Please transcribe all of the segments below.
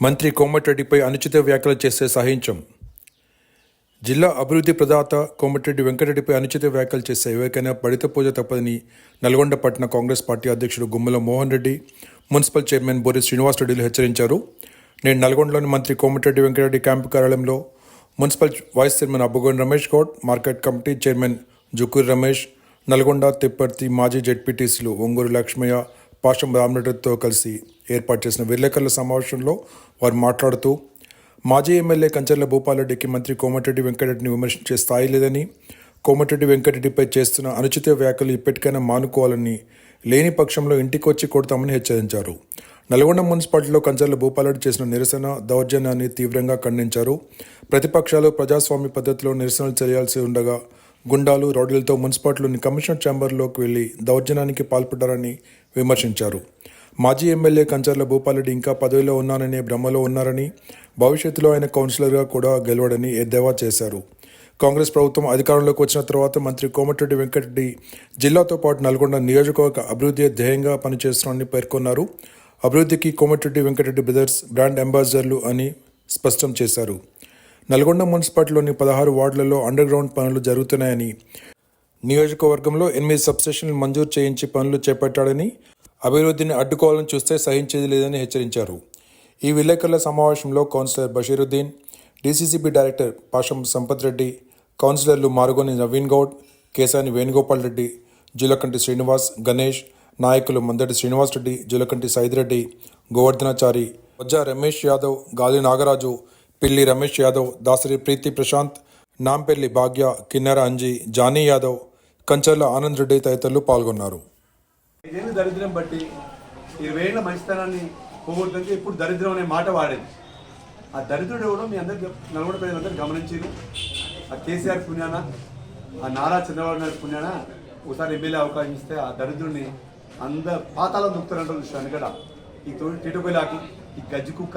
మంత్రి కోమటిరెడ్డిపై అనుచిత వ్యాఖ్యలు చేస్తే సహించం. జిల్లా అభివృద్ధి ప్రదాత కోమటిరెడ్డి వెంకటరెడ్డిపై అనుచిత వ్యాఖ్యలు చేస్తే ఎవరికైనా పడిత పూజ తప్పదని నల్గొండ పట్టణ కాంగ్రెస్ పార్టీ అధ్యక్షుడు గుమ్మల మోహన్ రెడ్డి మున్సిపల్ చైర్మన్ బోరి శ్రీనివాసరెడ్డిలు హెచ్చరించారు. నేను నల్గొండలోని మంత్రి కోమటిరెడ్డి వెంకటరెడ్డి క్యాంపు కార్యాలయంలో municipal vice chairman Abbugoni Ramesh Goud market committee chairman Jukur Ramesh Nalgonda Tipparthi మాజీ జెడ్పీటీసీలు ఒంగూరు లక్ష్మయ్య పాషం రామరెడ్డితో కలిసి ఏర్పాటు చేసిన విలేకరుల సమావేశంలో వారు మాట్లాడుతూ మాజీ ఎమ్మెల్యే కంచర్ల భూపాలరెడ్డికి మంత్రి కోమటిరెడ్డి వెంకటరెడ్డిని విమర్శించే స్థాయి లేదని కోమటిరెడ్డి వెంకటరెడ్డిపై చేస్తున్న అనుచిత వ్యాఖ్యలు ఇప్పటికైనా మానుకోవాలని లేని పక్షంలో ఇంటికి వచ్చి కొడతామని హెచ్చరించారు. నల్గొండ మున్సిపాలిటీలో కంచర్ల భూపాలరెడ్డి చేసిన నిరసన దౌర్జన్యాన్ని తీవ్రంగా ఖండించారు. ప్రతిపక్షాలు ప్రజాస్వామ్య పద్ధతిలో నిరసనలు చేయాల్సి ఉండగా గుండాలు రౌడీలతో మున్సిపాలిటీలోని కమిషనర్ ఛాంబర్లోకి వెళ్ళి దౌర్జన్యానికి పాల్పడ్డారని విమర్శించారు. మాజీ ఎమ్మెల్యే కంచర్ల భూపాలరెడ్డి ఇంకా పదవిలో ఉన్నాననే భ్రమలో ఉన్నారని భవిష్యత్తులో ఆయన కౌన్సిలర్గా కూడా గెలవడని ఎద్దేవా చేశారు. కాంగ్రెస్ ప్రభుత్వం అధికారంలోకి వచ్చిన తర్వాత మంత్రి కోమటిరెడ్డి వెంకటరెడ్డి జిల్లాతో పాటు నల్గొండ నియోజకవర్గ అభివృద్ధి ధ్యేయంగా పనిచేస్తున్నారని పేర్కొన్నారు. అభివృద్ధికి కోమటిరెడ్డి వెంకటరెడ్డి బ్రదర్స్ బ్రాండ్ అంబాసిడర్లు అని స్పష్టం చేశారు. నల్గొండ మున్సిపాలిటీలోని పదహారు వార్డులలో అండర్ గ్రౌండ్ పనులు జరుగుతున్నాయని నియోజకవర్గంలో ఎనిమిది సబ్స్టేషన్లు మంజూరు చేయించి పనులు చేపట్టాడని అభివృద్ధిని అడ్డుకోవాలని చూస్తే సహించేది లేదని హెచ్చరించారు. ఈ విలేకరుల సమావేశంలో councillor Basheeruddin DCCB director Pasham Sampath Reddy కౌన్సిలర్లు మారుగోని నవీన్ గౌడ్ కేశాని వేణుగోపాల్ రెడ్డి జులకంటి శ్రీనివాస్ గణేష్ నాయకులు మందటి శ్రీనివాస్ రెడ్డి జులకంటి సైదిరెడ్డి గోవర్ధనాచారి వజ్జా రమేష్ యాదవ్ గాలి నాగరాజు పిల్లి రమేష్ యాదవ్ దాసరి ప్రీతి ప్రశాంత్ నాంపెల్లి భాగ్య కిన్నెర అంజీ జానీ యాదవ్ కంచర్ల ఆనంద్ రెడ్డి తదితరులు పాల్గొన్నారు. ఐదేళ్ళు దరిద్రం బట్టి ఇరవై ఏళ్ళ మంచితనాన్ని పోగొడుతుంది ఇప్పుడు దరిద్రం అనే మాట వాడేది. ఆ దరిద్రుడు ఎవడో మీ అందరికి నల్గొండ ప్రజలందరూ గమనించారు. ఆ కేసీఆర్ పుణ్యాన ఆ నారా చంద్రబాబు నాయుడు పుణ్యాన ఒకసారి ఎమ్మెల్యే అవకాశం ఇస్తే ఆ దరిద్రుడిని అంద పాతాళం దుక్కుతారంటారు చూసాను ఇక్కడ ఈ తోటి టీటుకొలాకి ఈ గజ్జి కుక్క.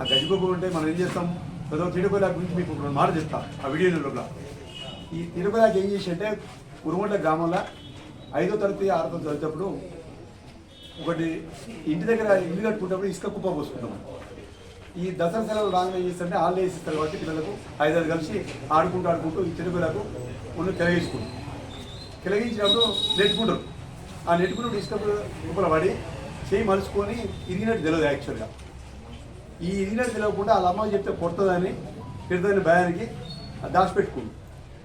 ఆ గజ్జి కుక్క ఉంటే మనం ఏం చేస్తాం? ప్రజలు టీటుకొలాకి గురించి మీకు రెండు మాటలు చెప్తా ఆ వీడియో లోపల. ఈ తిరుపతికి ఏం చేసి అంటే ఉరుమంట గ్రామంలో ఐదో తరగతి ఆరో తరగతి చదివేటప్పుడు ఒకటి ఇంటి దగ్గర ఇల్లు కట్టుకుంటప్పుడు ఇసుక కుప్ప పోసుకుంటాం. ఈ దసరా సెలవులు రాగానే చేస్తుంటే ఆళ్ళు వేసిస్తారు కాబట్టి పిల్లలకు ఐదారు కలిసి ఆడుకుంటూ ఆడుకుంటూ ఈ తిరుగులకు ముందు కెలగించుకుంటాం. కెలగించినప్పుడు నెట్టుకుంటారు ఆ నెట్టుకున్నప్పుడు ఇసుక కుప్పలు పడి చేయి మలుచుకొని ఇరిగినట్టు తెలియదు యాక్చువల్గా. ఈ ఇరిగినట్టు తెలియకుండా వాళ్ళ అమ్మ చెప్తే కొడుతుందని పెడతాని భయానికి దాచిపెట్టుకుంటాం.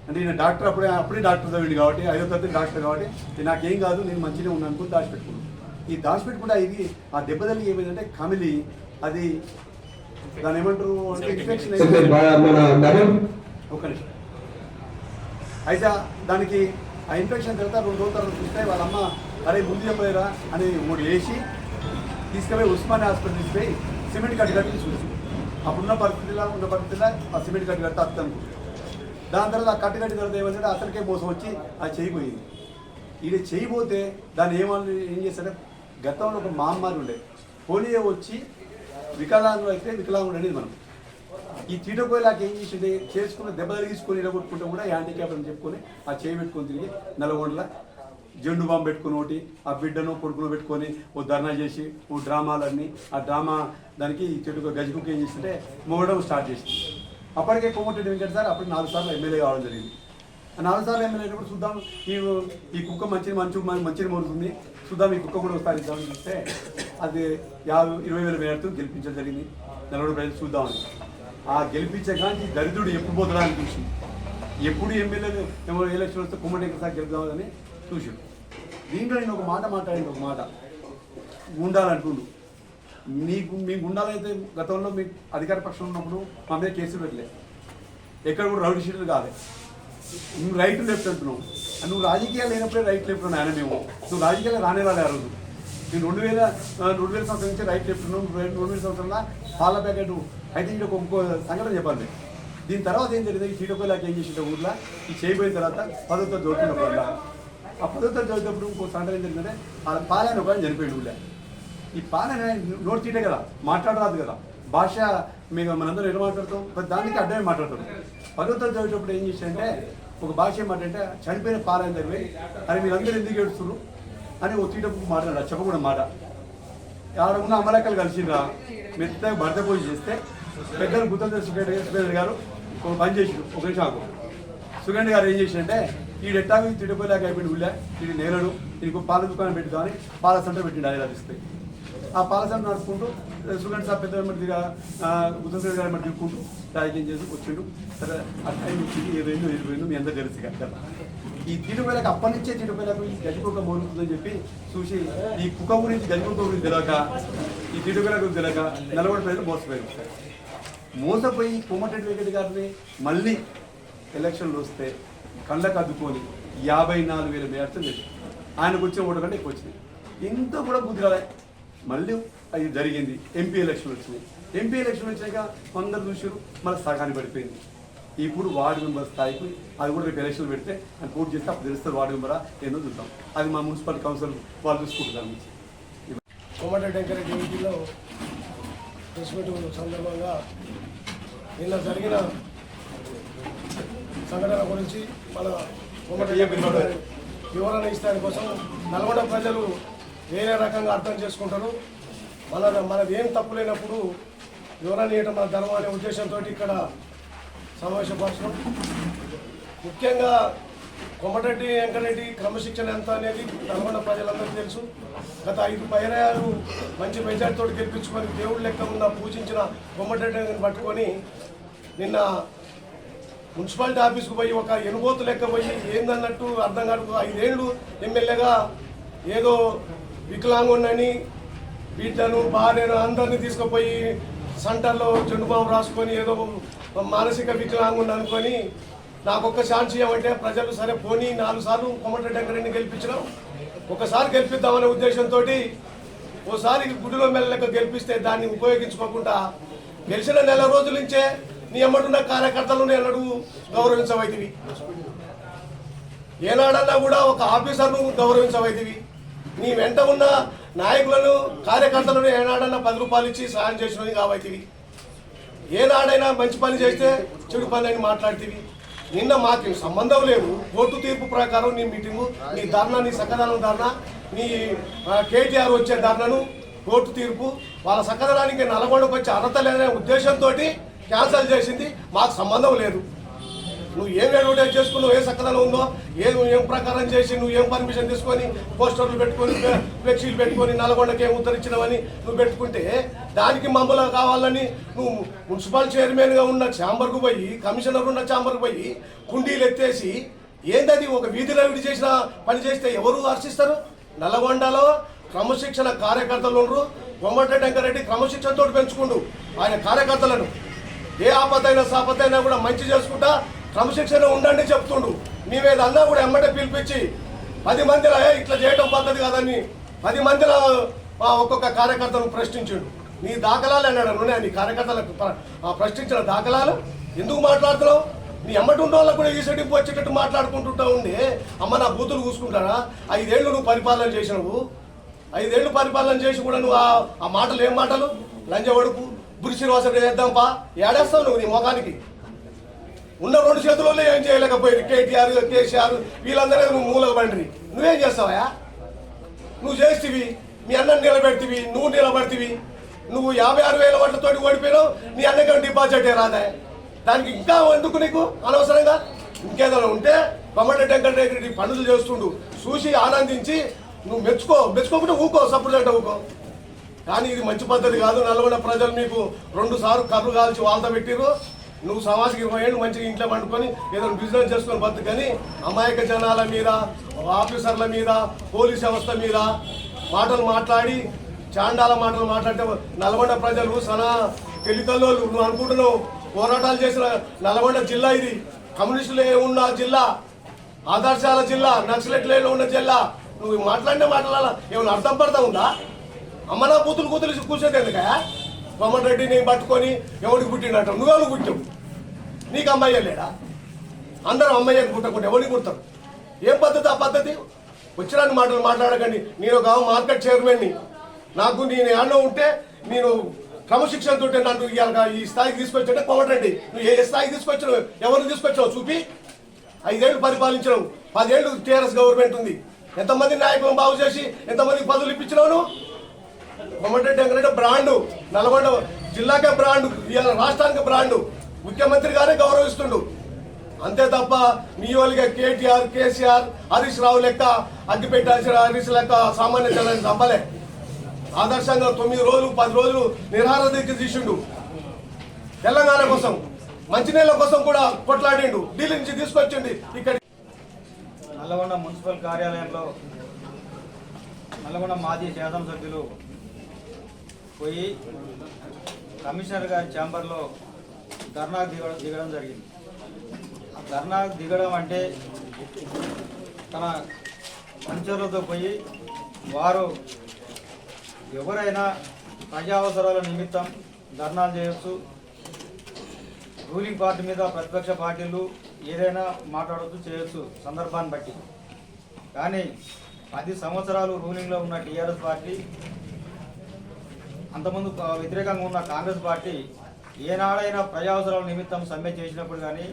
అంటే ఈయన డాక్టర్ అప్పుడే అప్పుడే డాక్టర్ చదివింది కాబట్టి ఐదో తరగతి డాక్టర్ కాబట్టి నాకేం కాదు నేను మంచిగా ఉన్నాను అనుకుని దాచిపెట్టుకున్నాను ఈ దాచిపెట్టుకుంటే ఇది ఆ దెబ్బతల్లి ఏమైందంటే కమిలి అది దాని ఏమంటారు అంటే ఇన్ఫెక్షన్ ఒక్క నిమిషం. అయితే దానికి ఆ ఇన్ఫెక్షన్ తర్వాత రెండు రోజుల తర్వాత చూస్తే వాళ్ళ అమ్మ అరే ముందు చెప్పలేరా? అని మూడు వేసి తీసుకుపోయి ఉస్మానియా హాస్పిటల్ తీసుకుపోయి సిమెంట్ కట్టి కట్టి చూసి అప్పుడున్న పరిస్థితిలో ఉన్న పరిస్థితిలో ఆ సిమెంట్ కట్టి కడితే అర్థం అనుకుంటుంది దాని తర్వాత ఆ కట్టి తర్వాత ఏమంటే అతనికే మోసం వచ్చి అది చేయిపోయింది ఇది చేయబోతే దాన్ని ఏమని ఏం చేస్తారంటే గతంలో ఒక మహమ్మారి ఉండే. పోలియో వచ్చి వికలాంగులు అయితే వికలాంగుడు అనేది మనం. ఈ తీటకోయలాకి ఏం చేసింది చేసుకున్న దెబ్బ తగిలించుకొని ఇరగొట్టుకుంటే కూడా హ్యాండిక్యాప్ అని చెప్పుకొని ఆ చేయి పెట్టుకొని తిరిగి నల్గొండల జెండు బాంబు పెట్టుకుని ఒకటి ఆ బిడ్డను కొడుకును పెట్టుకొని ఓ ధర్నా చేసి ఓ డ్రామాలన్నీ ఆ డ్రామా దానికి ఈ చెట్టుకు గజకుకి ఏం చేస్తుంటే మోగడం స్టార్ట్ చేసింది అప్పటికే కోమటిరెడ్డి వెంకట సార్ అప్పుడు నాలుగు సార్లు ఎమ్మెల్యే కావడం జరిగింది. ఆ నాలుగు సార్లు ఎమ్మెల్యే అయినప్పుడు చూద్దాం ఈ ఈ కుక్క మంచి మంచి మంచిని మోరుతుంది. చూద్దాం ఈ కుక్క కూడా ఒకసారి ఇద్దామని చూస్తే అది యాభై ఇరవై వేల మేరకు గెలిపించడం జరిగింది. నలభై ప్రజలు చూద్దామని ఆ గెలిపించే కానీ దరిద్రుడు ఎప్పుడు పోతాడా అని చూసి ఎప్పుడు ఎమ్మెల్యేలు ఎవరు ఎలక్షన్ వస్తే కుమ్మటి సార్ గెలుద్దామని చూసి దీంట్లో నేను ఒక మాట మాట్లాడింది ఒక మాట. ఉండాలంటుండు నీకు మీ గుండాలైతే గతంలో మీ అధికార పక్షం ఉన్నప్పుడు మా మీద కేసులు పెట్టలే. ఎక్కడ కూడా రౌడీ షీట్లు కాదు నువ్వు రైట్ లెఫ్ట్ అంటున్నావు. నువ్వు రాజకీయాలు లేనప్పుడే రైట్ లెఫ్ట్ ఉన్నాయని మేము. నువ్వు రాజకీయాలు రానే రాలే ఆ రోజు. నేను రెండు వేల రెండు వేల సంవత్సరం నుంచి రైట్ లెఫ్ట్ ఉన్నావు. నువ్వు రెండు వేల సంవత్సరంలో పాల ప్యాకెట్ అయితే ఇది ఒక సంఘటన చెప్పాలి. దీని తర్వాత ఏం జరిగింది? ఈ ఏం చేసిన ఊర్లో? ఈ చేయబోయిన తర్వాత పదవుతో చదువుతున్నప్పుడు ఆ పదవుతో చదివేటప్పుడు ఇంకో సంఘటన ఏం జరిగిందంటే ఆ పాలైన ఒక చనిపోయాడు ఊళ్ళో ఈ పాలన నోటి తీటే కదా మాట్లాడరాదు కదా. భాష మీకు మనందరం ఎలా మాట్లాడతాం? దానికి అడ్డమే మాట్లాడతాం. పర్వతం చదివేటప్పుడు ఏం చేశారంటే ఒక భాష ఏమంటే చనిపోయిన పాలన జరిగి అది మీరందరూ ఎందుకు ఏడుస్తున్నారు? అని ఒక తీటప్పుడు మాట్లాడారు. చెప్పకూడదు మాట. ఎవరు ఉన్న అమలక్కలు కలిసిండ్రా మెత్తగా భర్త పూజ చేస్తే పెద్దలు గుర్తం సుఖేంద్ర గారు ఒక పని చేసిండు ఒక నిమిషం ఆగు. గారు ఏం చేసిండే ఈ ఎట్టాగు తిడిపోలేక అయిపోయింది ఊళ్ళే ఇది నేలడు నీకు పాల దుకాణం పెట్టుకొని పాల సెంటర్ పెట్టిండు అది లభిస్తాయి ఆ పాల నడుపుకుంటూ సుగంధ సార్ పెద్ద ఉదయం గుర్తం గారి మధ్య తిప్పుకుంటూ రాజకీయం చేసి వచ్చిండు. సరే అట్లా వచ్చింది ఇరవై ఎనిమిది ఇరవై ఎనిమిది మీ అందరు కదా ఈ తిరుపతికి అప్పటి నుంచే తిరుపతికి ఈ గజకుక్క మోరుతుందని చెప్పి చూసి ఈ కుక్క గురించి గజకుక్క గురించి తెలియక ఈ తిరుపతి గురించి తెలియక నలభై ప్రజలు మోసపోయారు. మోసపోయి కోమటిరెడ్డి వెంకట గారిని మళ్ళీ ఎలక్షన్లు వస్తే కళ్ళకు అద్దుకొని యాభై నాలుగు వేల మేరతో ఆయనకు వచ్చే ఓటు కంటే ఎక్కువ వచ్చినాయి ఇంత కూడా బుద్ధి రాలే. మళ్ళీ అది జరిగింది. ఎంపీ ఎలక్షన్లు వచ్చినాయి. ఎంపీ ఎలక్షన్ వచ్చినాక కొందరు చూసారు మళ్ళీ సగాన్ని పడిపోయింది. ఇప్పుడు వార్డు మెంబర్ స్థాయికి అది కూడా రేపు ఎలక్షన్లు పెడితే అది పోటీ చేస్తే అప్పుడు తెలుస్తుంది వార్డు మెంబరా ఏందో చూద్దాం. అది మా మున్సిపల్ కౌన్సిల్ వాళ్ళు చూసుకుంటారు నుంచి ఇంటిలో ప్రెస్ మీట్ సందర్భంగా నిన్న జరిగిన సంఘటన గురించి మన వివరణ ఇస్తాని కోసం నల్గొండ ప్రజలు వేరే రకంగా అర్థం చేసుకుంటారు. మన మనది ఏం తప్పు లేనప్పుడు వివరణ ఇవ్వడం మన ధర్మం అనే ఉద్దేశంతో ఇక్కడ సమావేశపరచడం ముఖ్యంగా కొమటరెడ్డి వెంకరెడ్డి క్రమశిక్షణ ఎంత అనేది నల్గొండ ప్రజలందరికీ తెలుసు. గత ఐదు పైరయాలు మంచి మెజార్టీతో గెలిపించుకొని దేవుడు లెక్క ఉన్న పూజించిన కొమటరెడ్డిని పట్టుకొని నిన్న మున్సిపాలిటీ ఆఫీస్కు పోయి ఒక ఎనుగోతు లెక్క పోయి ఏందన్నట్టు అర్థం కాదు ఐదేళ్ళు ఎమ్మెల్యేగా ఏదో వికలాంగుండని బిడ్డను భార్యను అందరినీ తీసుకుపోయి సెంటర్లో చెండుబాబు రాసుకొని ఏదో మానసిక వికలాంగుని అనుకొని నాకు ఒక్క ఛాన్స్ ఏమంటే ప్రజలు సరే పోనీ నాలుగు సార్లు కొమ్మటిరెడ్డి వెంకరెడ్డిని గెలిపించడం. ఒకసారి గెలిపిద్దామనే ఉద్దేశంతో ఓసారి గుడిలో మెల్లక గెలిపిస్తే దాన్ని ఉపయోగించుకోకుండా గెలిచిన నెల రోజుల నుంచే నీ ఎమ్మడున్న కార్యకర్తలు ఎన్నడూ గౌరవించవైతివి. ఏనాడన్నా కూడా ఒక ఆఫీసర్ను గౌరవించవైతివి. నీ వెంట ఉన్న నాయకులను కార్యకర్తలను ఏనాడన్నా పది రూపాయలు ఇచ్చి సాయం చేసినవి కావైతివి ఏనాడైనా మంచి పని చేస్తే చెడు పని అని మాట్లాడితేవి నిన్న మాకు సంబంధం లేవు. కోర్టు తీర్పు ప్రకారం నీ మీటింగు నీ ధర్నా నీ సకదనం ధర్నా నీ కేటీఆర్ వచ్చే ధర్నను కోర్టు తీర్పు వాళ్ళ సకదనానికి నల్గొండకు వచ్చే అర్హత లేదనే ఉద్దేశంతో క్యాన్సల్ చేసింది. మాకు సంబంధం లేదు. నువ్వు ఏం అడ్వర్టైజ్ చేసుకున్నావు ఏ సక్కదలో ఉందో ఏ నువ్వు ఏం ప్రకారం చేసి నువ్వు ఏం పర్మిషన్ తీసుకొని పోస్టర్లు పెట్టుకొని ఫ్లెక్సీలు పెట్టుకొని నల్గొండకి ఏం ఉత్తరించినవని నువ్వు పెట్టుకుంటే దానికి మమ్మల్ని కావాలని నువ్వు మున్సిపల్ చైర్మన్గా ఉన్న ఛాంబర్కు పోయి కమిషనర్ ఉన్న ఛాంబర్కు పోయి కుండీలు ఎత్తేసి ఏందది ఒక వీధి రవిడి చేసిన పని చేస్తే ఎవరు హర్షిస్తారు? నల్గొండలో క్రమశిక్షణ కార్యకర్తలు ఉండరు. కొమ్మటిరెడ్డి వెంకరెడ్డి క్రమశిక్షణతో పెంచుకుండు. ఆయన కార్యకర్తలను ఏ ఆపదైనా సాపతైనా కూడా మంచి చేసుకుంటా క్రమశిక్షణ ఉండండి చెప్తుండు. నీవేదన్నా కూడా ఎమ్మటే పిలిపించి పది మందిలో ఇట్లా చేయటం పద్ధతి కాదని పది మందిలో ఒక్కొక్క కార్యకర్తను ప్రశ్నించాడు. నీ దాఖలాలు అన్నాడు ఉన్నాయి నీ కార్యకర్తలకు ప్రశ్నించిన దాఖలాలు ఎందుకు మాట్లాడుతున్నావు? నీ ఎమ్మటి ఉన్న వాళ్ళకు కూడా ఈ సైడ్కి వచ్చేటట్టు మాట్లాడుకుంటుంటా ఉండి. అమ్మ నా బూతులు కూసుకుంటారా? ఐదేళ్ళు నువ్వు పరిపాలన చేసినావు. ఐదేళ్ళు పరిపాలన చేసి కూడా నువ్వు ఆ- మాటలు ఏం మాటలు? లంజ లంజవడుపు బురిశ్రీవాసం చేద్దాం చేద్దాంపా ఏడేస్తావు నువ్వు నీ ముఖానికి? ఉన్న రెండు చేతుల్లో ఏం చేయలేకపోయింది కేటీఆర్ కేసీఆర్ వీళ్ళందరూ నువ్వు మూలకు బండ్రి నువ్వేం చేస్తావా నువ్వు చేస్తేవి మీ అన్నని నిలబెడితివి నువ్వు నిలబడితివి. నువ్వు యాభై ఆరు వేల ఓట్లతో ఓడిపోయినావు నీ అన్నకి డిపాజిట్ రాదా? దానికి ఇంకా ఎందుకు నీకు అనవసరంగా? ఇంకేదైనా ఉంటే కొమ్మటి వెంకటరెడ్డి పనులు చేస్తుండు. చూసి ఆనందించి నువ్వు మెచ్చుకో మెచ్చుకోకుండా ఊకో సపోర్ట్ అంటే ఊకో. కానీ ఇది మంచి పద్ధతి కాదు. నల్గొండ ప్రజలు మీకు రెండు సార్లు కర్రు కాల్చి వాళ్ళతో పెట్టిర్రు. నువ్వు సమాజకి ఇరవై ఏళ్ళు మంచిగా ఇంట్లో పండుకొని ఏదైనా బిజినెస్ చేసుకొని బతుకని కానీ అమాయక జనాల మీద ఆఫీసర్ల మీద పోలీస్ వ్యవస్థ మీద మాటలు మాట్లాడి చాండాల మాటలు మాట్లాడితే నల్గొండ ప్రజలు సనా తెలికల్లోళ్ళు నువ్వు అనుకుంటున్నావు పోరాటాలు చేసిన నల్గొండ జిల్లా ఇది. కమ్యూనిస్టులే ఉన్న జిల్లా? ఆదర్శాల జిల్లా నక్సలెట్లలో ఉన్న జిల్లా. నువ్వు మాట్లాడిన మాట్లాడాలా ఏమైనా అర్థం పడతా ఉందా? అమ్మనా కూతురు కూతురు కూర్చోదు ఎందుక కొమ్మన్ రెడ్డిని పట్టుకొని ఎవడికి పుట్టినట్టు నువ్వు ఎవరు పుట్టావు? నీకు అమ్మాయి లేడా? అందరూ అమ్మాయిని పుట్టకుండా ఎవరిని పుడతారు? ఏం పద్ధతి? ఆ పద్ధతి? వచ్చిరాని మాటలు మాట్లాడకండి. నేను ఒక మార్కెట్ చైర్మన్ని. నాకు నేను ఏమన్నా ఉంటే నేను క్రమశిక్షణతో నన్ను ఇవాళ ఈ స్థాయికి తీసుకొచ్చాడే రెడ్డి. నువ్వు ఏ స్థాయికి తీసుకొచ్చావు ఎవరిని తీసుకొచ్చావు చూపి. ఐదేళ్ళు పరిపాలించడం పదేళ్ళు టీఆర్ఎస్ గవర్నమెంట్ ఉంది. ఎంతమంది నాయకులను బాగు చేసి ఎంతమంది పదవులు ఇప్పించినావు నువ్వు? కోమటిరెడ్డి వెంకటరెడ్డి బ్రాండు. నల్గొండ జిల్లాకే బ్రాండు. ఇవాళ రాష్ట్రానికి బ్రాండు. ముఖ్యమంత్రి గారే గౌరవిస్తుండు. అంతే తప్ప మీ వాళ్ళకి కేటీఆర్ కేసీఆర్ హరీష్ రావు లెక్క అగ్గిపెట్టాల్సిన హరీష్ లెక్క సామాన్య జనాన్ని చంపలే ఆదర్శంగా తొమ్మిది రోజులు పది రోజులు నిరాహార దీక్ష తీసిండు. తెలంగాణ కోసం మంచినీళ్ళ కోసం కూడా కొట్లాడిండు. ఢిల్లీ నుంచి తీసుకొచ్చింది ఇక్కడ. నల్లగొండ మున్సిపల్ కార్యాలయంలో నల్గొండ మాజీ శాసనసభ్యులు పోయి కమిషనర్ గారి ఛాంబర్లో ధర్నాకు దిగడం దిగడం జరిగింది. ధర్నాకు దిగడం అంటే తన అనుచరులతో పోయి వారు ఎవరైనా ప్రజా అవసరాల నిమిత్తం ధర్నాలు చేయొచ్చు. రూలింగ్ పార్టీ మీద ప్రతిపక్ష పార్టీలు ఏదైనా మాట్లాడవచ్చు చేయొచ్చు సందర్భాన్ని బట్టి. కానీ పది సంవత్సరాలు రూలింగ్లో ఉన్న టీఆర్ఎస్ పార్టీ అంతకుముందు వ్యతిరేకంగా ఉన్న కాంగ్రెస్ పార్టీ ఏనాడైనా ప్రజా అవసరాల నిమిత్తం సమ్మె చేసినప్పుడు కానీ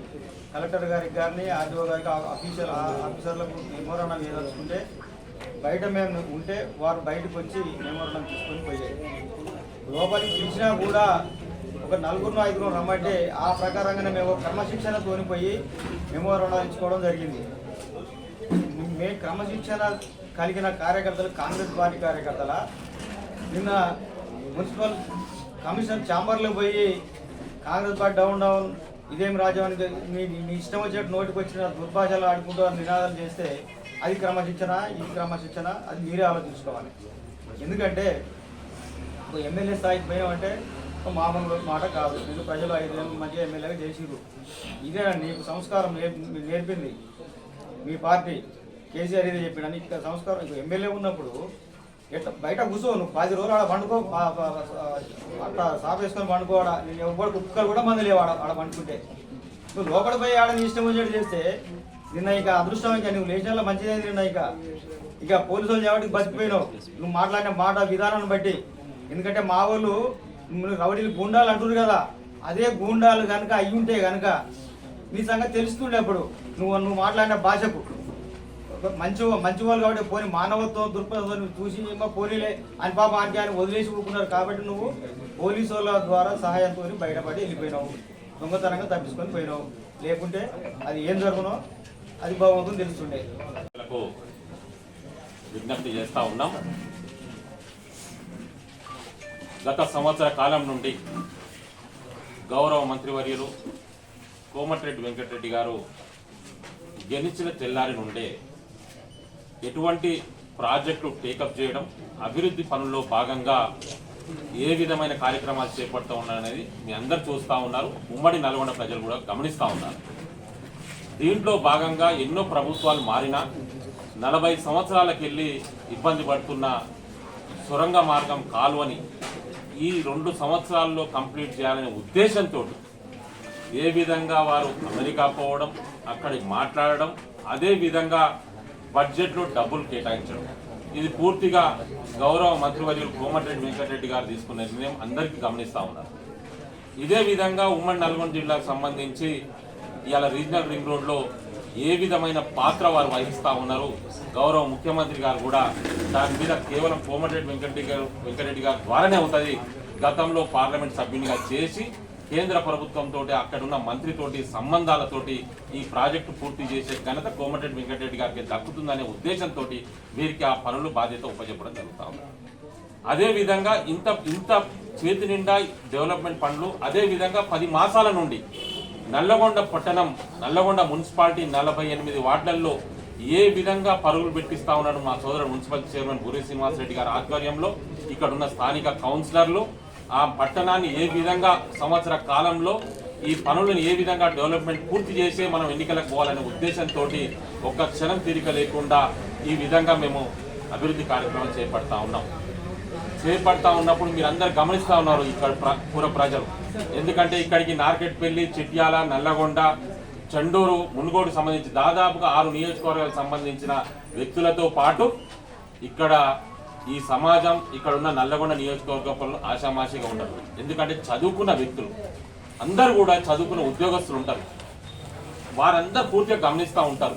కలెక్టర్ గారికి కానీ ఆర్డీఓ గారికి ఆ- ఆఫీసర్ ఆఫీసర్లకు మెమోరాండం వేయదలుచుకుంటే బయట మేము ఉంటే వారు బయటకు వచ్చి మెమోరాండం తీసుకొని పోయారు. లోపలికి పిలిచినా కూడా ఒక నలుగురు ఐదుగురు రమ్మంటే ఆ ప్రకారంగానే మేము క్రమశిక్షణ తోనిపోయి మెమోరాండం ఇచ్చుకోవడం జరిగింది. మేము క్రమశిక్షణ కలిగిన కార్యకర్తలు కాంగ్రెస్ పార్టీ కార్యకర్తల. నిన్న మున్సిపల్ కమిషన్ ఛాంబర్లో పోయి కాంగ్రెస్ పార్టీ డౌన్ డౌన్ ఇదేం రాజ్యానికి మీ మీ ఇష్టం వచ్చినట్టు నోటికి వచ్చిన దుర్భాషలు ఆడుకుంటూ నినాదాలు చేస్తే అది క్రమశిక్షణ ఇది క్రమశిక్షణ అది మీరే ఆలోచించుకోవాలి. ఎందుకంటే ఒక ఎమ్మెల్యే స్థాయికి పోయామంటే మామూలు మాట కాదు. మీరు ప్రజలు ఐదేళ్ళు మంచిగా ఎమ్మెల్యేగా చేసిరు ఇదే నీకు సంస్కారం నేర్పి నేర్పింది. మీ పార్టీ కేసీఆర్ ఇదే చెప్పిన ఇక్కడ సంస్కారం ఇప్పుడు ఎమ్మెల్యే ఉన్నప్పుడు ఎట్లా బయట కూర్చో నువ్వు పది రోజులు ఆడ పండుకో పా- అట్లా సాఫ్ వేసుకొని పండుకోవాడ నేను ఎవ్వరు కుక్కలు కూడా మంది లేవు ఆడ ఆడ పండుకుంటే. నువ్వు లోపల పోయి ఆడ నీ ఇష్టం వచ్చేట్టు చేస్తే నిన్న ఇక అదృష్టం ఇంకా నువ్వు లేచిన మంచిదైంది నిన్న ఇక. ఇక పోలీసు వాళ్ళు ఎవరికి బతికిపోయినావు? నువ్వు మాట్లాడిన మాట విధానాన్ని బట్టి. ఎందుకంటే మా వాళ్ళు నువ్వు రౌడీలు గూండాలు అంటున్నారు కదా. అదే గూండాలు కనుక అయ్యి ఉంటే కనుక నీ సంగతి తెలుస్తుండే అప్పుడు. నువ్వు నువ్వు మాట్లాడిన భాషకు. మంచి మంచి వాళ్ళు కాబట్టి పోనీ మానవత్వం దృక్పథం చూసి ఏమో పోనీలే అని పాప ఆంటీ అని వదిలేసి ఊరుకున్నారు. కాబట్టి నువ్వు పోలీసు వాళ్ళ ద్వారా సహాయంతో బయటపడి వెళ్ళిపోయినావు. దొంగతనంగా తప్పించుకొని పోయినావు. లేకుంటే అది ఏం జరుగునో అది బాగుంటుంది తెలుస్తుండే. విజ్ఞప్తి చేస్తా ఉన్నాం. గత సంవత్సర కాలం నుండి గౌరవ మంత్రివర్యులు కోమటిరెడ్డి వెంకటరెడ్డి గారు గెలిచిన తెల్లారి నుండే ఎటువంటి ప్రాజెక్టు టేకప్ చేయడం అభివృద్ధి పనుల్లో భాగంగా ఏ విధమైన కార్యక్రమాలు చేపడుతూ ఉన్నారనేది మీ అందరు చూస్తూ ఉన్నారు. ఉమ్మడి నల్గొండ ప్రజలు కూడా గమనిస్తూ ఉన్నారు. దీంట్లో భాగంగా ఎన్నో ప్రభుత్వాలు మారినా నలభై సంవత్సరాలకెళ్ళి ఇబ్బంది పడుతున్న సొరంగ మార్గం కాలువని ఈ రెండు సంవత్సరాల్లో కంప్లీట్ చేయాలనే ఉద్దేశంతో ఏ విధంగా వారు అమెరికా పోవడం అక్కడికి మాట్లాడడం అదే విధంగా బడ్జెట్లో డబ్బులు కేటాయించడం. ఇది పూర్తిగా గౌరవ మంత్రివర్యులు కోమటిరెడ్డి వెంకటరెడ్డి గారు తీసుకున్న నిర్ణయం అందరికీ గమనిస్తూ ఉన్నారు. ఇదే విధంగా ఉమ్మడి నల్గొండ జిల్లాకు సంబంధించి ఇవాళ రీజనల్ రింగ్ రోడ్లో ఏ విధమైన పాత్ర వారు వహిస్తూ ఉన్నారు? గౌరవ ముఖ్యమంత్రి గారు కూడా దాని మీద కేవలం కోమటిరెడ్డి వెంకటరెడ్డి గారు వెంకటరెడ్డి గారి ద్వారానే అవుతుంది. గతంలో పార్లమెంట్ సభ్యునిగా చేసి కేంద్ర ప్రభుత్వంతో అక్కడున్న మంత్రితోటి సంబంధాలతోటి ఈ ప్రాజెక్టు పూర్తి చేసే ఘనత కోమటిరెడ్డి వెంకటరెడ్డి గారికి దక్కుతుందనే ఉద్దేశంతో వీరికి ఆ పనులు బాధ్యత ఉపజెప్పడం జరుగుతూ ఉంది. అదేవిధంగా ఇంత ఇంత చేతి నిండా డెవలప్మెంట్ పనులు అదే విధంగా పది మాసాల నుండి నల్లగొండ పట్టణం నల్లగొండ మున్సిపాలిటీ నలభై ఎనిమిది వార్డులలో ఏ విధంగా పరుగులు పెట్టిస్తా ఉన్నాడు మా సోదరుడు మున్సిపల్ చైర్మన్ గురి శ్రీనివాసరెడ్డి గారి ఆధ్వర్యంలో ఇక్కడున్న స్థానిక కౌన్సిలర్లు ఆ పట్టణాన్ని ఏ విధంగా సంవత్సర కాలంలో ఈ పనులను ఏ విధంగా డెవలప్మెంట్ పూర్తి చేసే మనం ఎన్నికలకు పోవాలనే ఉద్దేశంతో ఒక్క క్షణం తీరిక లేకుండా ఈ విధంగా మేము అభివృద్ధి కార్యక్రమం చేపడతా ఉన్నాం. చేపడతా ఉన్నప్పుడు మీరు అందరు గమనిస్తూ ఉన్నారు ఇక్కడ ప్ర- ప్రజలు. ఎందుకంటే ఇక్కడికి నార్కెట్పల్లి చిట్యాల నల్లగొండ చండూరు మునుగోడు సంబంధించి దాదాపుగా ఆరు నియోజకవర్గాలకు సంబంధించిన వ్యక్తులతో పాటు ఇక్కడ ఈ సమాజం ఇక్కడ ఉన్న నల్లగొండ నియోజకవర్గంలో ఆషామాషిగా ఉండరు ఎందుకంటే చదువుకున్న వ్యక్తులు అందరూ కూడా చదువుకున్న ఉద్యోగస్తులు ఉంటారు. వారందరూ పూర్తిగా గమనిస్తూ ఉంటారు.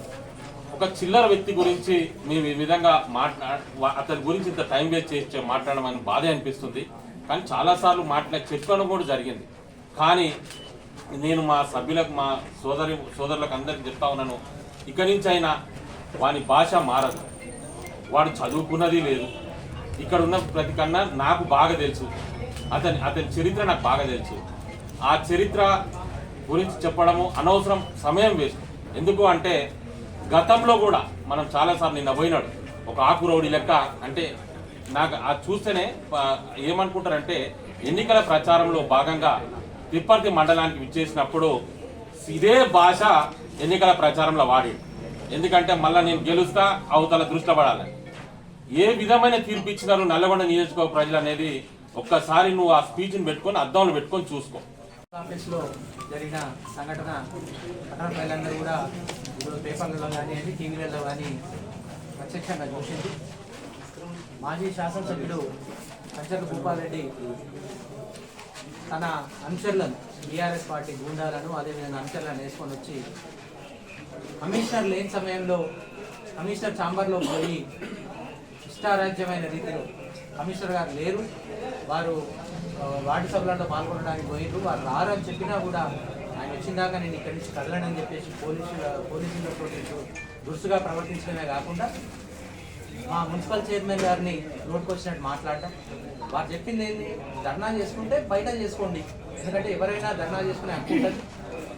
ఒక చిల్లర వ్యక్తి గురించి మేము ఈ విధంగా మాట్లా అతని గురించి ఇంత టైం వేస్ట్ చేసి మాట్లాడడం అని బాధ అనిపిస్తుంది. కానీ చాలాసార్లు మాట్లాడి చెప్పడం కూడా జరిగింది. కానీ నేను మా సభ్యులకు మా సోదరి సోదరులకు అందరికి చెప్తా ఉన్నాను. ఇక్కడి నుంచి అయినా వాని భాష మారదు. వాడు చదువుకున్నది లేదు. ఇక్కడ ఉన్న ప్రతి కన్నా నాకు బాగా తెలుసు. అతని అతని చరిత్ర నాకు బాగా తెలుసు. ఆ చరిత్ర గురించి చెప్పడము అనవసరం సమయం వేస్ట్. ఎందుకు అంటే గతంలో కూడా మనం చాలాసార్లు నిన్న పోయినాడు. ఒక ఆకురౌడి లెక్క అంటే నాకు అది చూస్తేనే ఏమనుకుంటారంటే ఎన్నికల ప్రచారంలో భాగంగా తిప్పర్తి మండలానికి విచ్చేసినప్పుడు ఇదే భాష ఎన్నికల ప్రచారంలో వాడి. ఎందుకంటే మళ్ళీ నేను గెలుస్తా అవతల దృష్టి పడాలి. ఏ విధమైన తీర్పు ఇచ్చినారు నల్లగొండ నియోజకవర్గ ప్రజలు అనేది ఒక్కసారి నువ్వు ఆ స్పీచ్ని పెట్టుకొని అద్దంలో పెట్టుకొని చూసుకో. ఆఫీస్లో జరిగిన సంఘటన పట్టణ ప్రజలందరూ కూడా ఇప్పుడు పేపర్లలో కానివ్వండి టీవీలలో కానీ ప్రత్యక్షంగా చూసింది. మాజీ శాసనసభ్యుడు కంచర్ల భూపాలరెడ్డి తన అనుచరులను బీఆర్ఎస్ పార్టీ గూండాలను అదేవిధంగా అనుచరులను వేసుకొని వచ్చి కమిషనర్ లేని సమయంలో కమిషనర్ ఛాంబర్లో పోయి ఇష్టారాజ్యమైన రీతిలో కమిషనర్ గారు లేరు. వారు వార్డు సభలలో పాల్గొనడానికి పోయిండ్రు వారు రారు అని చెప్పినా కూడా ఆయన వచ్చిందాక నేను ఇక్కడి నుంచి కదలనని చెప్పేసి పోలీసుల పోలీసులతో దురుసుగా ప్రవర్తించడమే కాకుండా మా మున్సిపల్ చైర్మన్ గారిని నోటుకొచ్చినట్టు మాట్లాడటం. వారు చెప్పింది ఏంటి ధర్నా చేసుకుంటే బయట చేసుకోండి. ఎందుకంటే ఎవరైనా ధర్నా చేసుకునే హక్కు ఉంటుంది.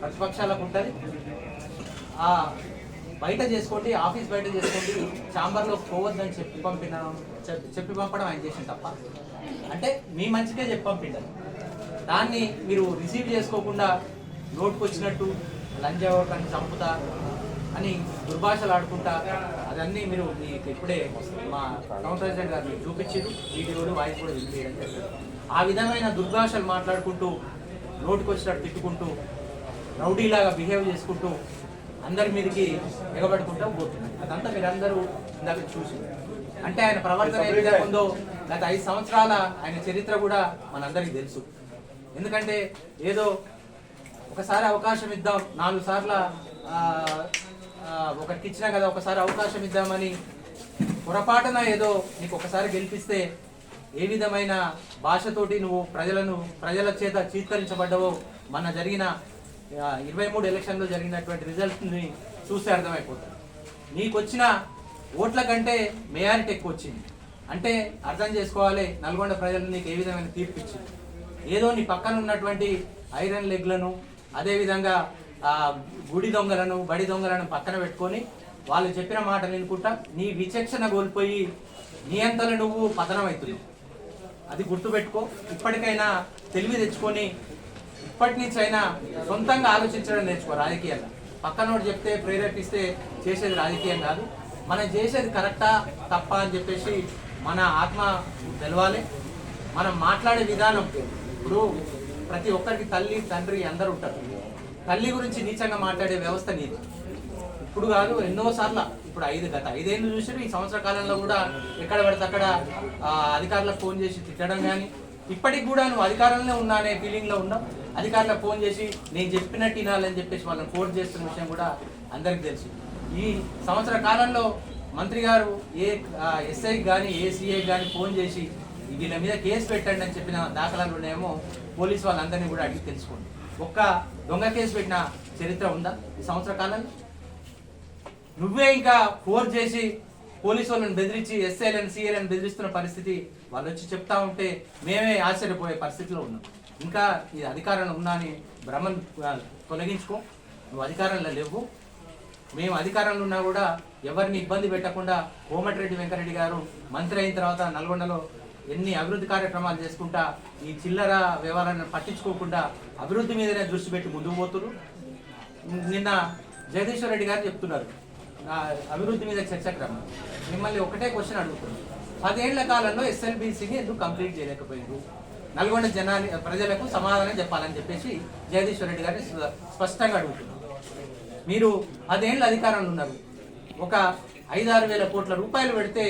ప్రతిపక్షాలకు ఉంటుంది. బయట చేసుకోండి ఆఫీస్ బయట చేసుకోండి ఛాంబర్లో పోవద్దని చెప్పి పంపిన చెప్పి పంపడం ఆయన చేసిన తప్ప. అంటే మీ మంచికే చెప్పి పంపిండారు దాన్ని మీరు రిసీవ్ చేసుకోకుండా నోటుకొచ్చినట్టు లంచ్ అవ్వటాన్ని చంపుతా అని దుర్భాషలు ఆడుకుంటా అదన్నీ మీరు మీకు ఇప్పుడే మా టౌన్ ప్రెసిడెంట్ గారు మీరు చూపించారు. వీడియోలు వాయిస్ కూడా వినిపించడం ఆ విధమైన దుర్భాషలు మాట్లాడుకుంటూ నోటుకొచ్చినట్టు తిట్టుకుంటూ రౌడీలాగా బిహేవ్ చేసుకుంటూ అందరి మీదకి ఎగబడుకుంటూ పోతుంది అదంతా మీరందరూ ఇందాక చూసి. అంటే ఆయన ప్రవర్తన ఏ విధంగా ఉందో గత ఐదు సంవత్సరాల ఆయన చరిత్ర కూడా మనందరికీ తెలుసు. ఎందుకంటే ఏదో ఒకసారి అవకాశం ఇద్దాం నాలుగు సార్ల ఒకరికి ఇచ్చినా కదా ఒకసారి అవకాశం ఇద్దామని పొరపాటున ఏదో నీకు ఒకసారి గెలిపిస్తే ఏ విధమైన భాషతోటి నువ్వు ప్రజలను ప్రజల చేత చీత్కరించబడ్డవో మన జరిగిన ఇరవై మూడు ఎలక్షన్లో జరిగినటువంటి రిజల్ట్ని చూస్తే అర్థమైపోతుంది. నీకు వచ్చిన ఓట్ల కంటే మేయారిటీ ఎక్కువ వచ్చింది అంటే అర్థం చేసుకోవాలి నల్గొండ ప్రజలు నీకు ఏ విధమైన తీర్పు ఇచ్చింది. ఏదో నీ పక్కన ఉన్నటువంటి ఐరన్ లెగ్లను అదేవిధంగా గుడి దొంగలను బడి దొంగలను పక్కన పెట్టుకొని వాళ్ళు చెప్పిన మాట వినుకుంటా నీ విచక్షణ కోల్పోయి నీ అంతలో నువ్వు పతనం అవుతున్నావు అది గుర్తుపెట్టుకో. ఇప్పటికైనా తెలివి తెచ్చుకొని ఇప్పటి నుంచి అయినా సొంతంగా ఆలోచించడం నేర్చుకో రాజకీయంగా. పక్కనోడు చెప్తే ప్రేరేపిస్తే చేసేది రాజకీయం కాదు. మనం చేసేది కరెక్టా తప్ప అని చెప్పేసి మన ఆత్మ తెలవాలి. మనం మాట్లాడే విధానం ఇప్పుడు ప్రతి ఒక్కరికి తల్లి తండ్రి అందరూ ఉంటారు. తల్లి గురించి నీచంగా మాట్లాడే వ్యవస్థ నీది. ఇప్పుడు కాదు ఎన్నోసార్లు ఇప్పుడు ఐదు గత ఐదేళ్ళు చూసారు ఈ సంవత్సర కాలంలో కూడా ఎక్కడ పడితే అక్కడ అధికారులకు ఫోన్ చేసి తిట్టడం కానీ ఇప్పటికి కూడా నువ్వు అధికారంలో ఉన్నా అనే ఫీలింగ్లో ఉన్నావు. అధికారులకు ఫోన్ చేసి నేను చెప్పినట్టు వినాలని చెప్పేసి వాళ్ళని ఫోర్స్ చేస్తున్న విషయం కూడా అందరికీ తెలుసు. ఈ సంవత్సర కాలంలో మంత్రి గారు ఏ ఎస్ఐకి కానీ ఏ కానీ ఫోన్ చేసి వీళ్ళ మీద కేసు పెట్టండి అని చెప్పిన దాఖలాలు ఉన్నాయేమో పోలీసు వాళ్ళందరినీ కూడా అడిగి తెలుసుకోండి. ఒక్క దొంగ కేసు పెట్టిన చరిత్ర ఉందా ఈ సంవత్సర కాలంలో? నువ్వే ఇంకా ఫోర్ చేసి పోలీసు వాళ్ళని బెదిరించి ఎస్ఐలను సిఐలను బెదిరిస్తున్న పరిస్థితి వాళ్ళు వచ్చి చెప్తా ఉంటే మేమే ఆశ్చర్యపోయే పరిస్థితిలో ఉన్నాం. ఇంకా ఈ అధికారంలో ఉన్నా అని భ్రమను తొలగించుకో. నువ్వు అధికారంలో లేవు. మేము అధికారంలో ఉన్నా కూడా ఎవరిని ఇబ్బంది పెట్టకుండా కోమటిరెడ్డి వెంకరెడ్డి గారు మంత్రి అయిన తర్వాత నల్గొండలో ఎన్ని అభివృద్ధి కార్యక్రమాలు చేసుకుంటా ఈ చిల్లర వ్యవహారాన్ని పట్టించుకోకుండా అభివృద్ధి మీదనే దృష్టి పెట్టి ముందుకు పోతున్నారు నిన్న జగదీశ్వర్ రెడ్డి గారు చెప్తున్నారు అభివృద్ధి మీద చర్చ క్రమం మిమ్మల్ని ఒకటే క్వశ్చన్ అడుగుతున్నాను. పదేళ్ళ కాలంలో ఎస్ఎల్బిసిని ఎందుకు కంప్లీట్ చేయలేకపోయారు నల్గొండ జనాన్ని ప్రజలకు సమాధానం చెప్పాలని చెప్పేసి జగదీశ్వర రెడ్డి గారిని స్ప- స్పష్టంగా అడుగుతున్నారు మీరు పదేళ్ళు అధికారంలో ఉన్నారు. ఒక ఐదారు వేల కోట్ల రూపాయలు పెడితే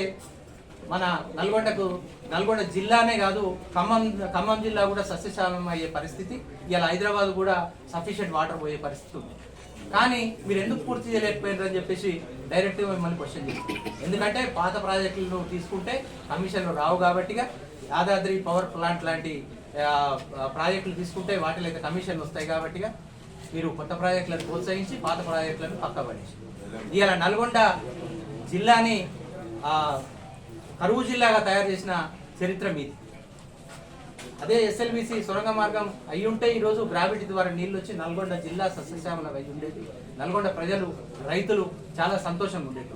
మన నల్గొండకు నల్గొండ జిల్లానే కాదు ఖమ్మం ఖమ్మం జిల్లా కూడా సస్యశాలం అయ్యే పరిస్థితి ఇలా హైదరాబాద్ కూడా సఫిషియెంట్ వాటర్ పోయే పరిస్థితి ఉంది. కానీ మీరు ఎందుకు పూర్తి చేయలేకపోయారు అని చెప్పేసి డైరెక్ట్గా మిమ్మల్ని క్వశ్చన్ చేస్తాం. ఎందుకంటే పాత ప్రాజెక్టులను తీసుకుంటే కమిషన్లు రావు కాబట్టిగా యాదాద్రి పవర్ ప్లాంట్ లాంటి ప్రాజెక్టులు తీసుకుంటే వాటిలో అయితే కమిషన్లు వస్తాయి కాబట్టిగా మీరు కొత్త ప్రాజెక్టులను ప్రోత్సహించి పాత ప్రాజెక్టులను పక్కబడేసి ఇవాళ నల్గొండ జిల్లాని కరువు జిల్లాగా తయారు చేసిన చరిత్ర మీది. అదే ఎస్ఎల్బిసి సొరంగ మార్గం అయి ఉంటే ఈరోజు గ్రావిటీ ద్వారా నీళ్ళు వచ్చి నల్గొండ జిల్లా సస్యశ్యామలం అయి ఉండేది. నల్గొండ ప్రజలు రైతులు చాలా సంతోషంగా ఉండేది.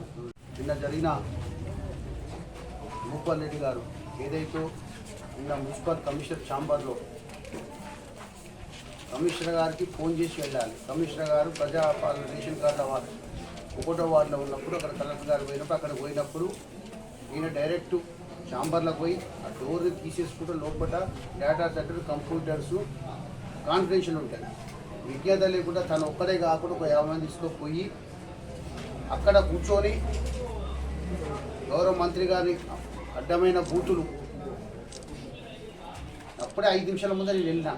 నిన్న జరిగిన భూపాల్ రెడ్డి గారు ఏదైతే నిన్న మున్సిపల్ కమిషనర్ ఛాంబర్లో కమిషనర్ గారికి ఫోన్ చేసి వెళ్ళాలి. కమిషనర్ గారు ప్రజాపాలన రేషన్ కార్డుల వారు ఒకటో వార్డులో ఉన్నప్పుడు అక్కడ కలెక్టర్ గారు పోయినప్పుడు అక్కడ పోయినప్పుడు ఈయన డైరెక్ట్ ఛాంబర్లకు పోయి ఆ డోర్ని తీసేసుకుంటూ లోపల డేటా సెంటర్ కంప్యూటర్స్ కాన్ఫిడెన్షియల్ ఉంటాయి. విజ్ఞత లేకుండా తను ఒక్కడే కాకుండా ఒక యాభై మంది తీసుకుపోయి అక్కడ కూర్చొని గౌరవ మంత్రి గారి అడ్డమైన బూతులు అప్పుడే ఐదు నిమిషాల ముందర నేను వెళ్ళిన.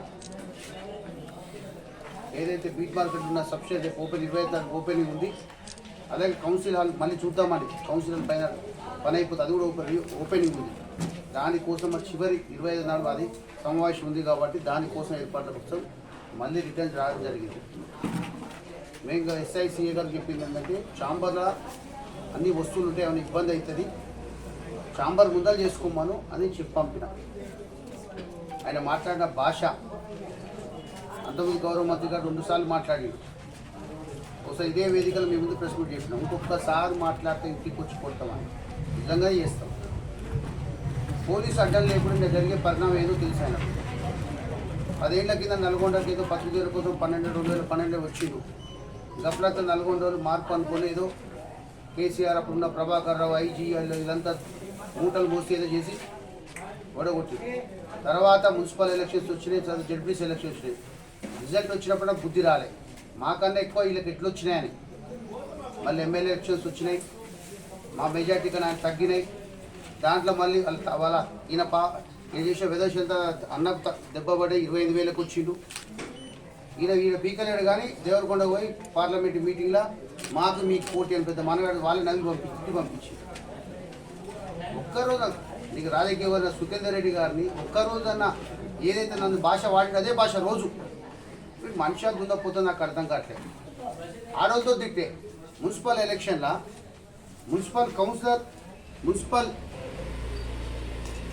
ఏదైతే బీట్ మార్కెట్ ఉన్న సబ్సిడీ రేపు ఓపెన్ ఇరవై ఐదు తారీఖు ఓపెనింగ్ ఉంది. అలాగే కౌన్సిల్ హాల్ మళ్ళీ చూద్దామని కౌన్సిల్ హాల్ పైన పని అయిపోతుంది అది కూడా ఓపెన్ ఓపెనింగ్ ఉంది. దానికోసం మరి చివరి ఇరవై ఐదు నాడు అది సమావేశం ఉంది కాబట్టి దానికోసం ఏర్పాట్ల కోసం మళ్ళీ రిటర్న్ రావడం జరిగింది. మేము ఎస్ఐసిఏ గారు చెప్పింది ఏంటంటే చాంబర్లో అన్ని వస్తువులు ఉంటాయి ఏమైనా ఇబ్బంది అవుతుంది. చాంబర్ ముందలు చేసుకోమను అని చెప్పి పంపిన. ఆయన మాట్లాడిన భాష అంతకుముందు గౌరవ మంత్రి గారు రెండుసార్లు మాట్లాడాడు ఒకసారి ఇదే వేదికలో మీ ముందు ప్రెస్ మీట్ చేసినాం. ఇంకొకసారి మాట్లాడితే ఇంటికి వచ్చి కొడతామని నిజంగా చేస్తాం. పోలీసు అడ్డం లేకుండా జరిగే పరిణామం ఏదో తెలుసు ఆయన పదేళ్ళ కింద నల్గొండకి ఏదో పత్రికల కోసం పన్నెండు రెండు వేల పన్నెండు వచ్చిండు. గఫలత నల్గొండ మార్పు అనుకుని ఏదో కేసీఆర్ అప్పుడున్న ప్రభాకర్ రావు ఐజీ ఇదంతా మూటలు మోసి ఏదో చేసి ఓడగొట్టి తర్వాత మున్సిపల్ ఎలక్షన్స్ వచ్చినాయి తర్వాత జడ్పీసీ ఎలక్షన్స్ వచ్చినాయి. రిజల్ట్ వచ్చినప్పుడు నాకు బుద్ధి రాలే. మాకన్నా ఎక్కువ వీళ్ళకి ఎట్లు వచ్చినాయని మళ్ళీ ఎమ్మెల్యే ఎలక్షన్స్ వచ్చినాయి. మా మెజార్టీ కన్నా ఆయన తగ్గినాయి. దాంట్లో మళ్ళీ వాళ్ళ వాళ్ళ ఈయన పా నేను చేసే విదేశంతా అన్న త- దెబ్బ ఇరవై ఐదు వేలకు వచ్చిండు. ఈయన ఈయన పీకలేడు కానీ దేవరకొండ పోయి పార్లమెంట్ మీటింగ్లో మాకు మీకు పోటీ అని పెద్ద మనగాడు వాళ్ళని నవ్వి పంపి పంపించి ఒక్కరోజు నీకు రాజకీయ వర్గ సుఖేందర్ రెడ్డి గారిని ఒక్కరోజన్న ఏదైతే నన్ను భాష వాడిన అదే భాష రోజు. వీడు మనిషి దుందపోతే నాకు అర్థం కావట్లేదు. ఆ రోజుతో తిట్టే మున్సిపల్ ఎలక్షన్లో మున్సిపల్ కౌన్సిలర్ మున్సిపల్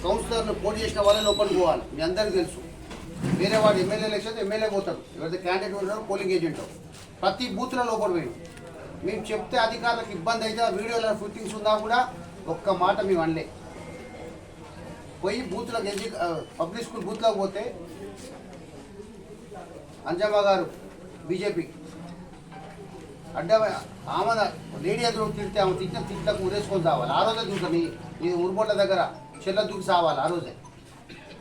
కౌన్సిలర్ను పోటీ చేసిన వాళ్ళే లోపలికి పోవాలి. మీ అందరికీ తెలుసు. వేరే వాడు ఎమ్మెల్యే ఎలక్షన్ ఎమ్మెల్యే పోతాడు. ఎవరైతే క్యాండిడేట్ ఉంటారో పోలింగ్ ఏజెంట్. ప్రతి బూత్లో లోపల పోయి మేము చెప్తే అధికారులకు ఇబ్బంది అయితే ఆ వీడియోలో ఫుటింగ్స్ ఉన్నా కూడా ఒక్క మాట మేము అనలే. పోయి బూత్లకు ఎడ్యు పబ్లిక్ స్కూల్ బూత్లోకి పోతే అంజమ్మ గారు బీజేపీ అడ్డా ఆమె లేడీ ఎదురు తిడితే ఆమె తిట్టిన తిట్లకు ఉరేసుకొని సావాలి ఆ రోజే చూసాను నీ నీ దగ్గర చెల్ల దూకి సావాలి ఆ రోజే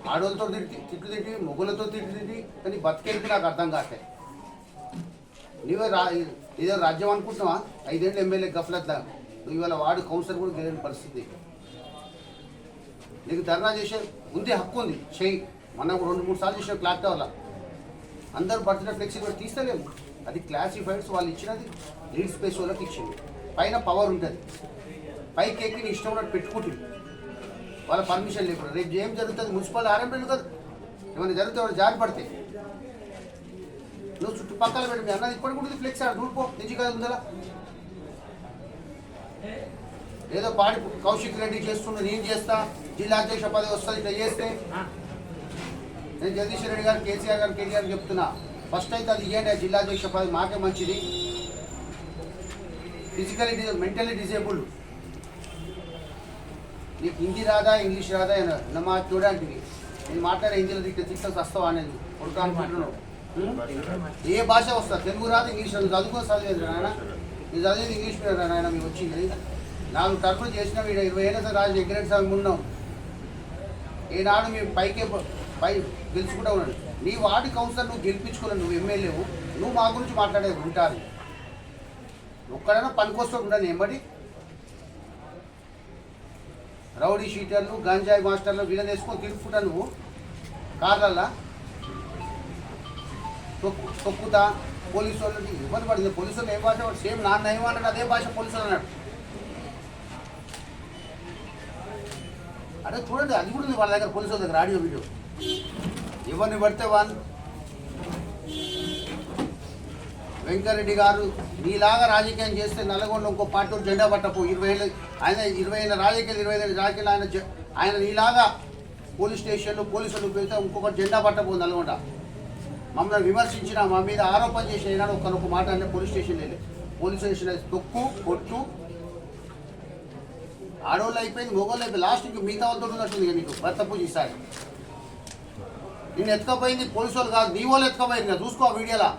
ఆడోళ్ళతో తిట్టి తిట్లు తిట్టి మొగులతో తిట్లు తిట్టి కానీ బతికేంటి నాకు అర్థం కావట్లే నీవే రా ఏదో రాజ్యం అనుకుంటున్నావా ఐదేళ్ళు ఎమ్మెల్యే గఫలత్లా నువ్వు ఇవాళ వాడు కౌన్సిలర్ కూడా గెలిన పరిస్థితి నీకు ధర్నా చేసే ఉంది హక్కు ఉంది. చెయ్యి. మనం రెండు మూడు సార్లు చేసిన క్లాక్ టవర్లో అందరూ బర్త్డే ఫ్లెక్సీ కూడా తీస్తలేము. అది క్లాసిఫైడ్స్ వాళ్ళు ఇచ్చినది లీడ్ స్పేస్ వాళ్ళకి ఇచ్చింది. పైన పవర్ ఉంటుంది. పైకి ఎక్కి నీ ఇష్టం ఉన్నట్టు పెట్టుకుంటుంది. వాళ్ళ పర్మిషన్ లేకుండా. రేపు ఏం జరుగుతుంది? మున్సిపల్ ఆర్ఎంపీలు కదా ఏమైనా జరిగితే వాళ్ళు జారి పడితే. నువ్వు చుట్టుపక్కల పెట్టి అన్నది ఇప్పటికి కూడా ఫ్లెక్స్ ఆడు చూడిపో నిజి ఉందా? ఏదో పాడి కౌశిక్ రెడ్డి చేస్తున్నా నేను చేస్తా జిల్లా అధ్యక్ష పదవి వస్తుంది ఇట్లా చేస్తే. నేను జగదీశ్వర్ రెడ్డి గారు కేసీఆర్ గారు కేటీఆర్ చెప్తున్నా ఫస్ట్ అయితే అది ఇవ్వండి ఆ జిల్లా అధ్యక్ష పదవి మాకే మంచిది. ఫిజికలీ మెంటలీ డిసేబుల్డ్ నీకు హిందీ రాదా ఇంగ్లీష్ రాదా నా మా చూడండి నేను మాట్లాడే హిందీలో తిట్టే తిట్టకు వస్తావా అనేది. కొడుకు అనుకుంటున్నావు? ఏ భాష వస్తా? తెలుగు రాదు ఇంగ్లీష్ రాదు. చదువుకొని చదివేది నాయన. నేను చదివేది ఇంగ్లీష్ మీడియం నాయన మేము వచ్చింది. నాలుగు టర్ములు చేసిన వీడు ఇరవై ఏళ్ళ సార్ రాజు ఎగ్రెడ్ సార్ ఉన్నాం. ఈనాడు మేము పైకే పై గెలుచుకుంటా ఉన్నాడు. నీ వార్డు కౌన్సిలర్ నువ్వు గెలిపించుకున్నావు నువ్వు ఎమ్మెల్యేవు నువ్వు మా గురించి మాట్లాడేది ఉంటారు. ఒక్కడైనా పనికొస్తూ ఉండని ఎమ్మడి రౌడీ షీటర్లు గంజాయి మాస్టర్లు వీళ్ళని వేసుకొని తిరుగుకుంటా నువ్వు? కార్లల్లా? తొక్కు తొక్కుతా? పోలీసు వాళ్ళకి ఇబ్బంది పడింది పోలీసు వాళ్ళు ఏం భాష వాడు సేమ్ నాన్న ఏమన్నాడు అదే భాష పోలీసు అన్నాడు. అదే చూడండి అది కూడా ఉంది వాళ్ళ దగ్గర పోలీసు దగ్గర ఆడియో వీడియో. ఎవరిని పడితే వాళ్ళు. వెంకరెడ్డి గారు నీలాగా రాజకీయం చేస్తే నల్గొండ ఇంకో పార్టీ జెండా పట్టపు ఇరవై ఏళ్ళు ఆయన ఇరవై ఏళ్ళ రాజకీయాలు ఇరవై ఐదు రాజకీయాలు ఆయన ఆయన నీలాగా పోలీస్ స్టేషన్లు పోలీసులు పెడితే ఇంకొకటి జెండా పట్టపు నల్గొండ. మమ్మల్ని విమర్శించిన మా మీద ఆరోపణ చేసిన ఏనాడు ఒక మాట అంటే పోలీస్ స్టేషన్ వెళ్ళి పోలీస్ స్టేషన్ తొక్కు కొట్టు ఆడవాళ్ళు అయిపోయింది మొగోళ్ళు అయిపోయింది లాస్ట్కి మిగతా వాళ్ళతో ఉన్నట్టుంది ఇక నీకు. భర్త పూజ ఈసారి. నేను ఎత్తుకపోయింది పోలీసు వాళ్ళు కాదు నీ వాళ్ళు ఎత్తుకపోయింది కదా చూసుకో ఆ వీడియోలా.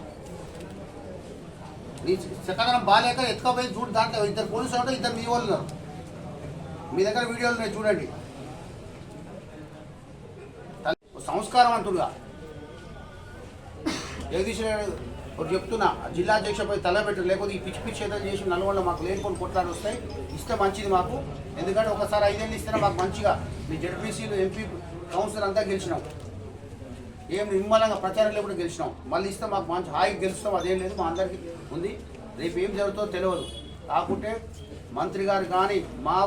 నీ చక్కదనం బాగాలేక ఎత్తుకపోయింది చూడు దాంట్లో. ఇద్దరు పోలీసులు ఉంటే ఇద్దరు మీ వాళ్ళు ఉన్నారు. మీ దగ్గర వీడియోలు ఉన్నాయి చూడండి. సంస్కారం అంటున్నా జగదీష్ రెడ్డి ఒకటి చెప్తున్నా ఆ జిల్లా అధ్యక్షపై తలబెట్టరు లేకపోతే ఈ పిచ్చి పిచ్చి ఏదో చేసి నల్గొండ మాకు లేనిపోని కొట్లాడు వస్తాయి ఇస్తే మంచిది మాకు. ఎందుకంటే ఒకసారి ఐదేళ్ళు ఇస్తేనే మాకు మంచిగా. మీ జడ్పీసీలు ఎంపీ కౌన్సిలర్ అంతా గెలిచినాం. ఏం నిమ్మలంగా ప్రచారంలో కూడా గెలిచినాం. మళ్ళీ ఇస్తే మాకు మంచి హాయిగా గెలుస్తాం అదేం లేదు మా అందరికీ ఉంది. రేపు ఏం జరుగుతుందో తెలియదు కాకుంటే మంత్రి గారు కానీ మా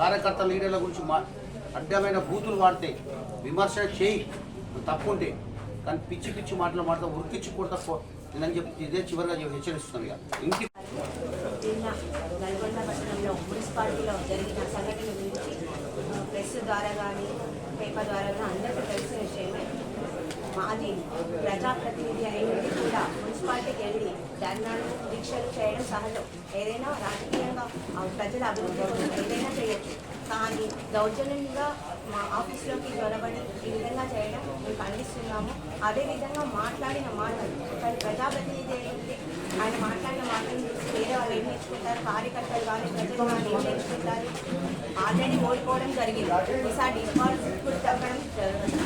కార్యకర్త లీడర్ల గురించి మా అడ్డమైన బూతులు వాడితే విమర్శ చేయి. తప్పుంటే. కానీ పిచ్చి పిచ్చి మాటలు మాట్లాడుతూ ఉరికిచ్చి కొడతా పో నేను చెప్పి ఇదే చివరిగా హెచ్చరిస్తున్నాం ఇక. ఇంటి నల్గొండ పట్టణంలో మున్సిపాలిటీలో జరిగిన సంఘటన గురించి ప్రెస్ ద్వారా కానీ పేపర్ ద్వారా కానీ అందరికీ తెలిసిన విషయమే. మాది ప్రజాప్రతినిధి అయినది కూడా మున్సిపాలిటీకి వెళ్ళి ధర్నాలు దీక్షలు చేయడం సహజం. ఏదైనా రాజకీయంగా ప్రజల అభివృద్ధి కోసం ఏదైనా చేయొచ్చు. కానీ దౌర్జన్యంగా మా ఆఫీస్లోకి జ్వరబడి ఈ విధంగా చేయడం మేము ఖండిస్తున్నాము అదేవిధంగా మాట్లాడిన మాటలు కానీ ప్రజాప్రతినిధి ఏంటి? ఆయన మాట్లాడిన మాటలు వేరే వాళ్ళు ఏం నేర్చుకుంటారు? కార్యకర్తలు కానీ ప్రజలు కానీ ఏం నేర్చుకుంటారు? ఆల్రెడీ ఓడిపోవడం జరిగింది. ఈసారి డిఫాల్ట్ తప్పడం జరుగుతుంది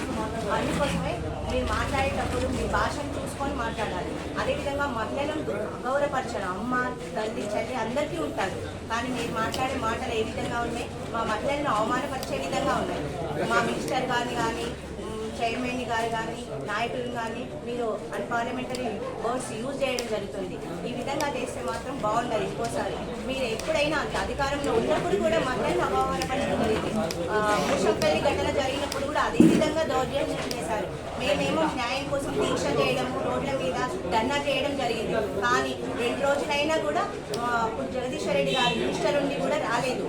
అందుకోసమే మీరు మాట్లాడేటప్పుడు మీ భాషను చూసుకొని మాట్లాడాలి. అదేవిధంగా మహిళలను అగౌరవపరచడం అమ్మ తల్లి చెల్లి అందరికీ ఉంటారు. కానీ మీరు మాట్లాడే మాటలు ఏ విధంగా ఉన్నాయి? మా మహిళలను అవమానపరిచే విధంగా ఉన్నాయి. మా మినిస్టర్ గారిని కానీ చైర్మన్ గారు కానీ నాయకులు కానీ మీరు అన్పార్లమెంటరీ వర్డ్స్ యూజ్ చేయడం జరుగుతుంది. ఈ విధంగా చేస్తే మాత్రం బాగుండదు ఇంకోసారి. మీరు ఎప్పుడైనా అధికారంలో ఉన్నప్పుడు కూడా మహిళలను అవమానపరచడం జరిగింది ఆ, ముషంపల్లి ఘటన జరిగినప్పుడు కూడా అదే విధంగా దౌర్జన్యం చేశారు. మేమేమో న్యాయం కోసం దీక్ష చేయడం రోడ్ల మీద ధర్నా చేయడం జరిగింది. కానీ రెండు రోజులైనా కూడా జగదీశ్వర రెడ్డి గారు మినిస్టర్ ఉండి కూడా రాలేదు.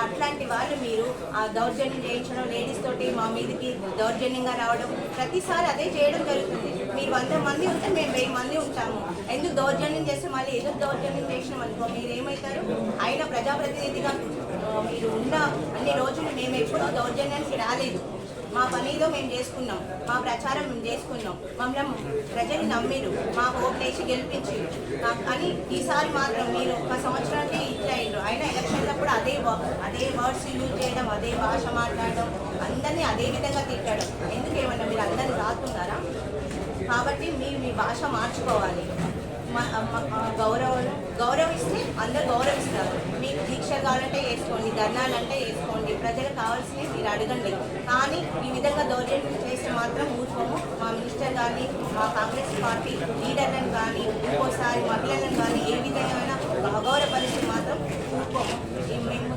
అట్లాంటి వాళ్ళు మీరు ఆ దౌర్జన్యం చేయించడం లేడీస్ తోటి మా మీదకి దౌర్జన్యంగా రావడం ప్రతిసారి అదే చేయడం జరుగుతుంది. మీరు వంద మంది ఉంటే మేము వెయ్యి మంది ఉంటాము. ఎందుకు దౌర్జన్యం చేస్తే మళ్ళీ ఎందుకు దౌర్జన్యం చేసినాం అనుకో మీరు ఏమవుతారు ఆయన ప్రజాప్రతినిధిగా మీరు ఉన్న అన్ని రోజులు మేము ఎప్పుడూ దౌర్జన్యానికి రాలేదు. మా పని ఏదో మేము చేసుకున్నాం. మా ప్రచారం మేము చేసుకున్నాం. మమ్మల్ని ప్రజలు నమ్మిరు. మా ఓట్లేసి గెలిపించి అని ఈసారి మాత్రం మీరు ఒక సంవత్సరానికి ఇచ్చారు అయినా ఎలక్షన్లప్పుడు అదే అదే వర్డ్స్ యూజ్ చేయడం అదే భాష మాట్లాడడం అందరినీ అదే విధంగా తిట్టడం. ఎందుకేమన్నా మీరు అందరిని రాస్తున్నారా కాబట్టి మీరు మీ భాష మార్చుకోవాలి. గౌరవం గౌరవిస్తే అందరు గౌరవిస్తారు. మీకు దీక్ష కావాలంటే వేసుకోండి ధర్నాలంటే వేసుకోండి. ప్రజలకు కావాల్సినవి మీరు అడగండి. కానీ ఈ విధంగా దౌర్జన్యం చేస్తే మాత్రం ఊరుకోము. మా మినిస్టర్ కానీ మా కాంగ్రెస్ పార్టీ లీడర్లను కానీ ఇంకోసారి మహిళలను కానీ ఏ విధమైన అగౌరవ పరిస్థితి మాత్రం ఊరుకోము. మేము